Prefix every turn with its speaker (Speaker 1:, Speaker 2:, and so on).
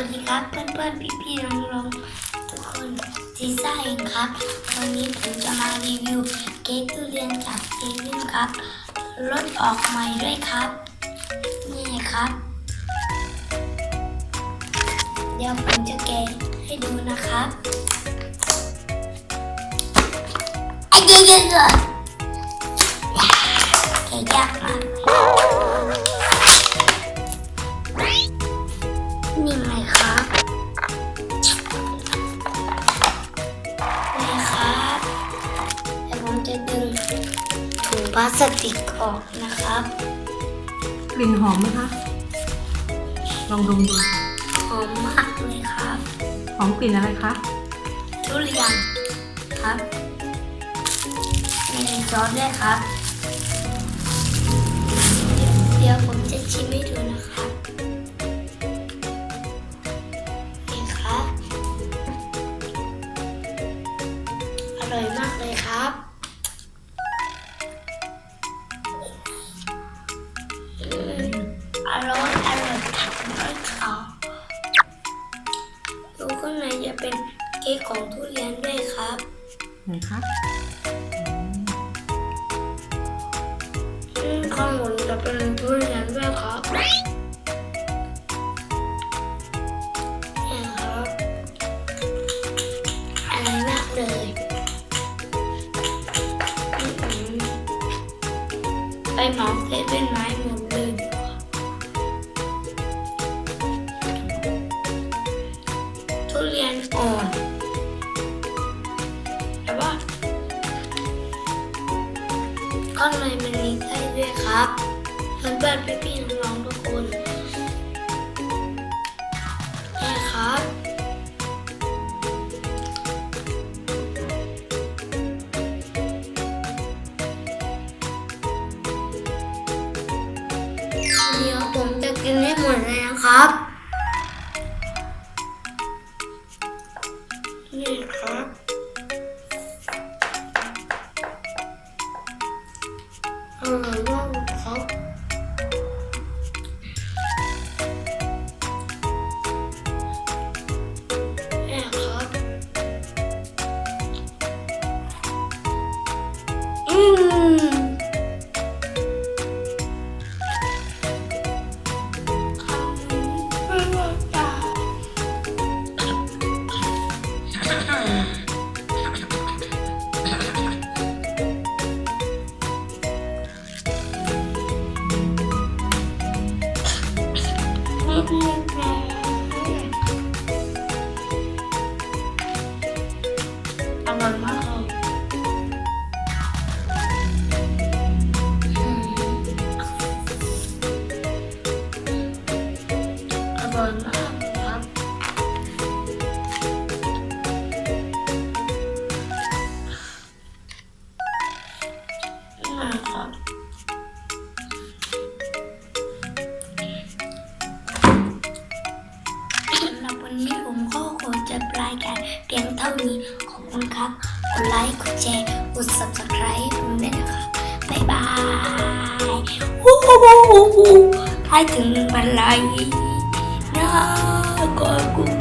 Speaker 1: วัสดีครับเพื่อนๆพี่ๆน้องๆทุกคนซีซ่าเองครับ วันนี้ผมจะมารีวิวเค้กทุเรียนจากเซเว่นครับรสออกใหม่ด้วยครับ นี่ครับ เดี๋ยวผมจะแกะให้ดูนะครับไอ้เจ๊เจ๊เจ๊แกะยากมาก นี่ไงครับนี่ครับเดี๋ยวผมจะดึงถุงพลาสติกออกนะครับ
Speaker 2: กลิ่นหอมไหมคะ ลองดมดู
Speaker 1: หอมมากเลยครับ
Speaker 2: หอมกลิ่นอะไรคะ
Speaker 1: ทุเรียนครับ มีซอสด้วยครับ เดี๋ยวผมจะชิมให้ดูนะครั อร่อยมากเลยครับอืมอร่อยอร่อยถักน้อยเขาดูข้างในจะเป็นเค้กของทุเรียนด้วยครับ
Speaker 2: ไหนคะ
Speaker 1: อืมข้างบนจะเป็นทุเรียน ไปเหมาเซเป็นไม้หมดเลยทุเรียนอ่อนแต่ว่าข้างในมันมีไส้ด้วยครับเพื่อนๆพี่ๆน้องๆทุกคน นี่ครับออ ไม่เายการเพียงเท่านี้ ขอบคุณครับ กดไลค์ กดแชร์ กด subscribe ให้ผมด้วยนะครับบ๊ายบายวู้วู้วู้วู้วู้ให้ถึงหนึ่งพันไลค์นะขอบคุณ